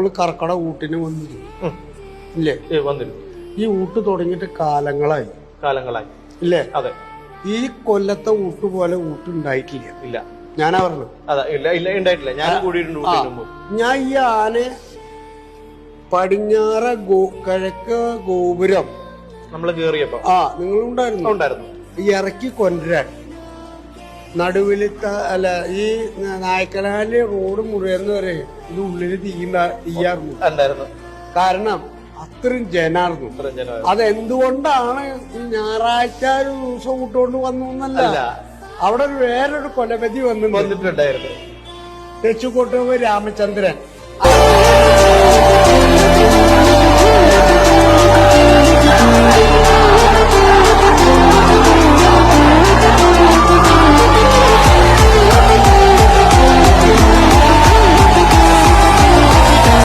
നമ്മൾ കർക്കട ഊട്ടിന് വന്നിരുന്നു. ഇല്ലേ? വന്നിരുന്നു. ഈ ഊട്ട് തുടങ്ങിയിട്ട് കാലങ്ങളായി. കാലങ്ങളായി. ഇല്ലേ? അതെ. ഈ കൊല്ലത്തെ ഊട്ട് പോലെ ഊട്ട് ഉണ്ടായിട്ടില്ല. ഇല്ല. ഞാനാ പറഞ്ഞു അതെ ഇല്ല ഇല്ല ഉണ്ടായിട്ടില്ല. ഞാൻ കൂടിയിട്ടുണ്ട് ഞാൻ ഈ ആന പടിഞ്ഞാറ ഗോ കിഴക്ക് ഗോപുരം നമ്മൾ കേറിയപ്പോ. ആ നിങ്ങളുണ്ടായിരുന്നു? ഉണ്ടായിരുന്നു. ഇറക്കി കൊണ്ടുവരാൻ. നടുവിലത്തെ അല്ല ഈ നായ്ക്കനാല് റോഡ് മുറിയുന്ന വരെ ഇത് ഉള്ളിൽ തീണ്ട തീയായിരുന്നു. കാരണം അത്രയും ജനായിരുന്നു ഇത്രയും ജനം അതെന്തുകൊണ്ടാണ് ഈ ഞായറാഴ്ച ഒരു ദിവസം കൂട്ടുകൊണ്ട് വന്നു എന്നല്ല? അവിടെ ഒരു വേറൊരു കൊലപതി വന്നു വന്നിട്ടുണ്ടായിരുന്നു. തെച്ചുകൊട്ടുവ് രാമചന്ദ്രൻ.